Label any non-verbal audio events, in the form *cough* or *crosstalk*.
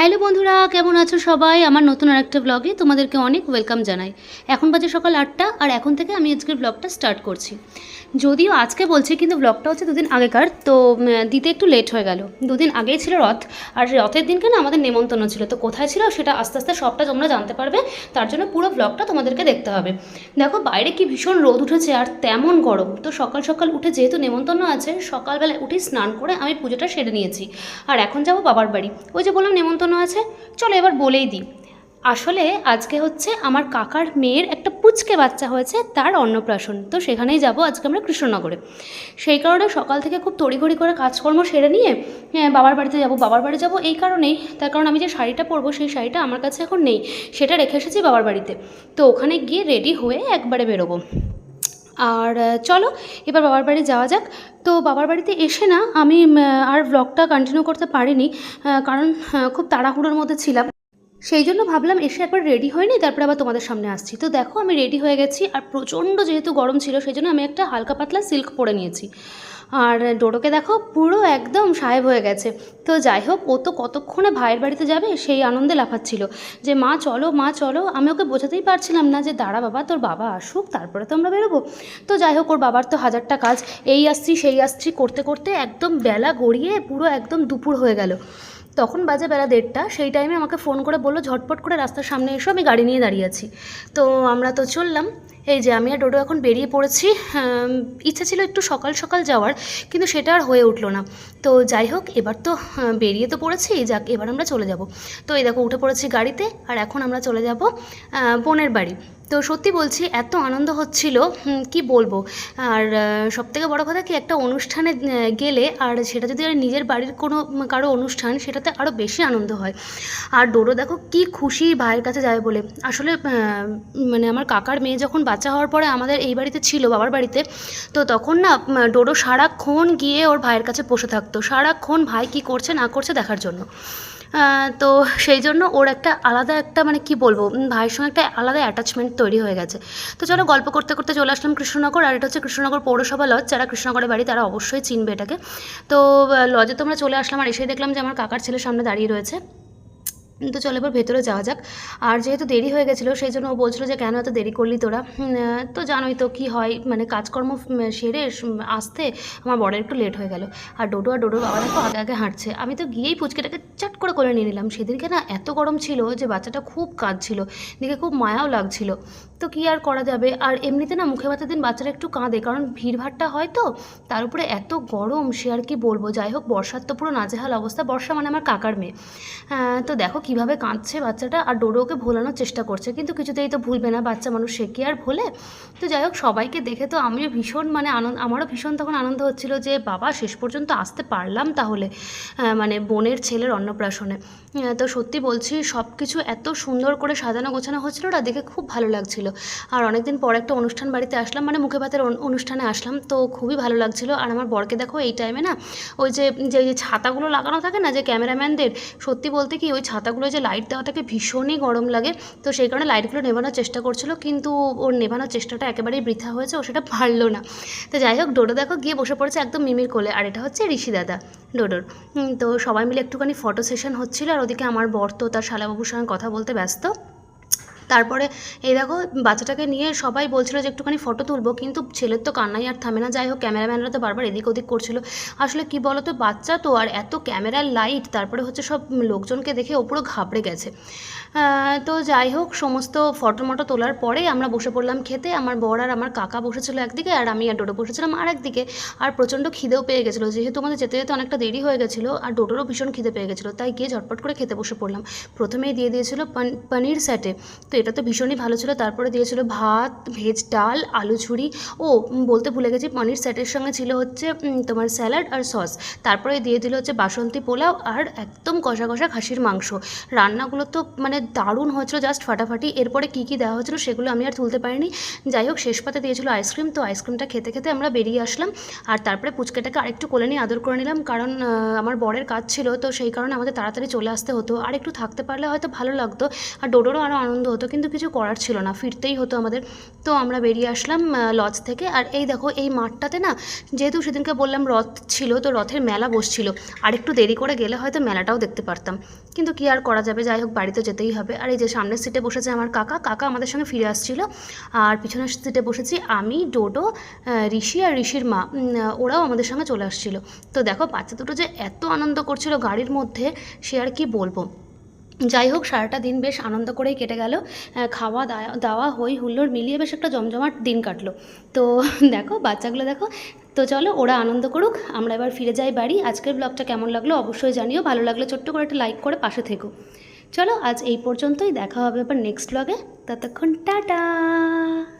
Hello বন্ধুরা, কেমন আছো সবাই? আমার নতুন আরেকটা ব্লগে তোমাদেরকে অনেক ওয়েলকাম জানাই। এখন বাজে সকাল আটটা, আর এখন থেকে আমি আজকের ব্লগটা স্টার্ট করছি। যদিও আজকে বলছি, কিন্তু ব্লগটা হচ্ছে দুদিন আগেকার, তো দিতে একটু লেট হয়ে গেল। দুদিন আগেই ছিল রথ, আর রথের দিনকে না আমাদের নেমন্তন্ন ছিল। তো কোথায় ছিল সেটা আস্তে আস্তে সবটা তোমরা জানতে পারবে। তার জন্য পুরো ব্লগটা তোমাদেরকে দেখতে হবে। দেখো, বাইরে কি ভীষণ রোদ উঠেছে, আর তেমন গরম। তো সকাল সকাল উঠে যেহেতু নেমন্তন্ন আছে সকালবেলা উঠে স্নান করে আমি পুজোটা সেরে নিয়েছি। আর এখন যাব বাবার বাড়ি। ওই যে বললাম, নেমন্তন্ন আছে। চলো এবার বলেই দিই। আসলে আজকে হচ্ছে আমার কাকার মেয়ের একটা পুচকে বাচ্চা হয়েছে তার অন্নপ্রাশন। তো সেখানেই যাব আজকে আমরা কৃষ্ণনগরে। সেই কারণে সকাল থেকে খুব তড়িঘড়ি করে কাজকর্ম সেরে নিয়ে হ্যাঁ, বাবার বাড়িতে যাব। বাবার বাড়ি যাব এই কারণেই। তার কারণ আমি যে শাড়িটা পরবো সেই শাড়িটা আমার কাছে এখন নেই। সেটা রেখে এসেছি বাবার বাড়িতে। তো ওখানে গিয়ে রেডি হয়ে একবারে বেরোবো। আর চলো, এবার বাবার বাড়ি যাওয়া যাক। তো বাবার বাড়িতে এসে না আমি আর ব্লগটা কন্টিনিউ করতে পারিনি কারণ খুব তাড়াহুড়োর মধ্যে ছিলাম। সেই জন্য ভাবলাম এসে একবার রেডি হয়নি, তারপরে আবার তোমাদের সামনে আসছি। তো দেখো আমি রেডি হয়ে গেছি, আর প্রচণ্ড যেহেতু গরম ছিল, সেই জন্য আমি একটা হালকা পাতলা সিল্ক পরে নিয়েছি। আর ডোডোকে দেখো পুরো একদম সাহেব হয়ে গেছে। তো যাই হোক, ও তো কতক্ষণে ভাইয়ের বাড়িতে যাবে সেই আনন্দে লাফাচ্ছিল যে, মা, চলো মা, চলো। আমি ওকে বোঝাতেই পারছিলাম না যে, দাঁড়া বাবা, তোর বাবা আসুক, তারপরে তো আমরা বেরোবো। তো যাই হোক, ওর বাবার তো হাজারটা কাজ। এই আসছি সেই আসছি করতে করতে একদম বেলা গড়িয়ে পুরো একদম দুপুর হয়ে গেল। তখন বাজে বেলা দেড়টা, সেই টাইমে আমাকে ফোন করে বলল, ঝটপট করে রাস্তার সামনে এসো, আমি গাড়ি নিয়ে দাঁড়িয়ে আছি। তো আমরা তো চললাম। এই যে আমি আর ডোডো এখন বেরিয়ে পড়েছি ইচ্ছা ছিল একটু সকাল সকাল যাওয়ার, কিন্তু সেটা আর হয়ে উঠল না। তো যাই হোক, এবার তো বেরিয়ে তো পড়েছি, যাক, এবার আমরা চলে যাব। তো এই দেখো, উঠে পড়েছি গাড়িতে, আর এখন আমরা চলে যাব বোনের বাড়ি। তো সত্যি বলছি, এত আনন্দ হচ্ছিল কি বলব? আর সব থেকে বড়ো কথা কি, একটা অনুষ্ঠানে গেলে, আর সেটা যদি আর নিজের বাড়ির কোনো কারও অনুষ্ঠান, সেটাতে আরও বেশি আনন্দ হয়। আর ডোডো দেখো, কি খুশি ভাইয়ের কাছে যাবে বলে। আসলে মানে আমার কাকার মেয়ে যখন বাচ্চা হওয়ার পরে আমাদের এই বাড়িতে ছিল, বাবার বাড়িতে। তো তখন না ডোডো সারাক্ষণ গিয়ে ওর ভাইয়ের কাছে বসে থাকতো। সারাক্ষণ ভাই কি করছে, না করছে দেখার জন্য। তো সেই জন্য ওর একটা আলাদা একটা মানে কি বলব ভাইয়ের সঙ্গে একটা আলাদা অ্যাটাচমেন্ট তৈরি হয়ে গেছে। তো চলো গল্প করতে করতে চলে আসলাম কৃষ্ণনগর, আর এটা হচ্ছে কৃষ্ণনগর পৌরসভা লজ যারা কৃষ্ণনগরের বাড়ি, তারা অবশ্যই চিনবে এটাকে। তো লজে তোমরা চলে আসলাম, আর এসেই দেখলাম যে আমার কাকার ছেলের সামনে দাঁড়িয়ে রয়েছে। তো চলো এবার ভেতরে যাওয়া যাক। আর যেহেতু দেরি হয়ে গেছিল, সেই জন্য ও বলছিলো যে, কেন এত দেরি করলি তোরা? তো জানোই তো কি হয় মানে কাজকর্ম সেরে আসতে আমার বড়ের একটু লেট হয়ে গেল। আর ডোডো আর ডোডোর বাবা দেখো আগে আগে হাঁটছে। আমি তো গিয়েই পুচকেটাকে চাট করে করে নিয়ে নিলাম। সেদিনকে না এত গরম ছিল যে, বাচ্চাটা খুব কাঁদছিল দিকে খুব মায়াও লাগছিল। তো কি আর করা যাবে? আর এমনিতে না মুখে ভাতের দিন বাচ্চারা একটু কাঁদে, কারণ ভিড়ভাট্টা হয় তো। তার উপরে এত গরম, সে আর কি বলব? যাই হোক, বর্ষার তো পুরো নাজেহাল অবস্থা। বর্ষা মানে আমার কাকার মেয়ে। তো দেখো কীভাবে কাঁদছে বাচ্চাটা আর ডোডোকে ভোলানোর চেষ্টা করছে। কিন্তু কিছুতেই তো ভুলবে না, বাচ্চা মানুষ সে কি আর ভোলে? তো যাই হোক, সবাইকে দেখে তো আমিও ভীষণ মানে আনন্দ, আমারও ভীষণ তখন আনন্দ হচ্ছিল যে, বাবা, শেষ পর্যন্ত আসতে পারলাম তাহলে মানে বোনের ছেলের অন্নপ্রাশনে। তো সত্যি বলছি সব কিছু এত সুন্দর করে সাজানো গোছানো হচ্ছিল না, দেখে খুব ভালো লাগছিল। আর অনেকদিন পর একটা অনুষ্ঠান বাড়িতে আসলাম মানে মুখে ভাতের অনুষ্ঠানে আসলাম, তো খুবই ভালো লাগছিল। আর আমার বরকে দেখো, এই টাইমে না, ওই যে যে ছাতাগুলো লাগানো থাকে না, যে ক্যামেরাম্যানদের, সত্যি বলতে কি ওই ছাতাগুলো যে লাইট দেওয়া থাকে ভীষণই গরম লাগে। তো সেই কারণে লাইটগুলো নেভানোর চেষ্টা করছিল, কিন্তু ওর নেভানোর চেষ্টাটা একেবারেই বৃথা হয়েছে, ও সেটা পারল না। তো যাই হোক, ডোডো দেখো গিয়ে বসে পড়েছে একদম মিমির কোলে, আর এটা হচ্ছে ঋষি দাদা ডোডোর। তো সবাই মিলে একটুখানি ফটো সেশন হচ্ছিল, আর ওদিকে আমার বর তো তার শালাবাবুর সঙ্গে কথা বলতে ব্যস্ত। তারপরে এই দেখো, বাচ্চাটাকে নিয়ে সবাই বলছিল যে একটুখানি ফটো তুলবো, কিন্তু ছেলের তো কান্নাই আর থামে না। যাই হোক ক্যামেরাম্যানরা তো বারবার এদিক ওদিক করছিল। আসলে কি বলো তো বাচ্চা তো আর এত ক্যামেরার লাইট তারপরে হচ্ছে সব লোকজনকে দেখে ও পুরো ঘাবড়ে গেছে। তো যাই হোক, সমস্ত ফটো মটো তোলার পরে আমরা বসে পড়লাম খেতে। আমার বর আর আমার কাকা বসেছিল একদিকে, আর আমি আর ডোডো বসেছিলাম আর একদিকে আর প্রচণ্ড খিদেও পেয়ে গেছিল। যেহেতু আমাদের যেতে যেতে অনেকটা দেরি হয়ে গেছিল, আর ডোডোরও ভীষণ খিদে পেয়ে গেছিল, তাই গিয়ে ঝটপট করে খেতে বসে পড়লাম। প্রথমেই দিয়ে দিয়েছিল পান- পনির স্যাটে তো এটা তো ভীষণই ভালো ছিল। তারপরে দিয়েছিল ভাত, ভেজ ডাল, আলু ছুরি ও বলতে ভুলে গেছি, পনির স্যাটের সঙ্গে ছিল হচ্ছে তোমার স্যালাড আর সস। তারপরে দিয়ে দিল হচ্ছে বাসন্তী পোলাও আর একদম কষা কষা খাসির মাংস। রান্নাগুলো তো মানে দারুণ হয়েছিল জাস্ট ফাটাফাটি। এরপরে কী কী দেওয়া হয়েছিল সেগুলো আমি আর তুলতে পারিনি। যাই হোক, শেষ পাতে দিয়েছিল আইসক্রিম। তো আইসক্রিমটা খেতে খেতে আমরা বেরিয়ে আসলাম। আর তারপরে পুচকেটাকে আরেকটু কোলে নিয়ে আদর করে নিলাম। কারণ আমার বরের কাজ ছিল। তো সেই কারণে আমাদের তাড়াতাড়ি চলে আসতে হতো। আর একটু থাকতে পারলে হয়তো ভালো লাগতো। আর ডোডোরও আরও আনন্দ হতো। কিন্তু কিছু করার ছিল না, ফিরতেই হতো আমাদের। তো আমরা বেরিয়ে আসলাম লজ থেকে। আর এই দেখো, এই মাঠটাতে না, যেহেতু সেদিনকে বললাম রথ ছিল, তো রথের মেলা বসছিল। আর একটু দেরি করে গেলে হয়তো মেলাটাও দেখতে পারতাম। কিন্তু কি আর করা যাবে, যাই হোক, বাড়িতে যেতেই হবে। আর এই যে সামনের সিটে বসেছে আমার কাকা কাকা আমাদের সঙ্গে ফিরে আসছিল। আর পিছনের সিটে বসেছি আমি, ডোডো ঋষি আর ঋষির মা। ওরাও আমাদের সঙ্গে চলে আসছিল। তো দেখো, বাচ্চা দুটো যে এত আনন্দ করছিল গাড়ির মধ্যে, সে আর কি বলব? যাই হোক, সারাটা দিন বেশ আনন্দ করেই কেটে গেল। খাওয়া দাওয়া হই হুল্লোর মিলিয়ে বেশ একটা জমজমাট দিন কাটলো। তো *laughs* দেখো, বাচ্চাগুলো দেখো। তো চলো, ওরা আনন্দ করুক, আমরা এবার ফিরে যাই বাড়ি। আজকের ব্লগটা কেমন লাগল অবশ্যই জানিও। ভালো লাগলে ছোট্ট করে একটা লাইক করে পাশে থেকো। চলো, আজ এই পর্যন্তই। দেখা হবে আবার নেক্সট ব্লগে ততক্ষণ, টাটা!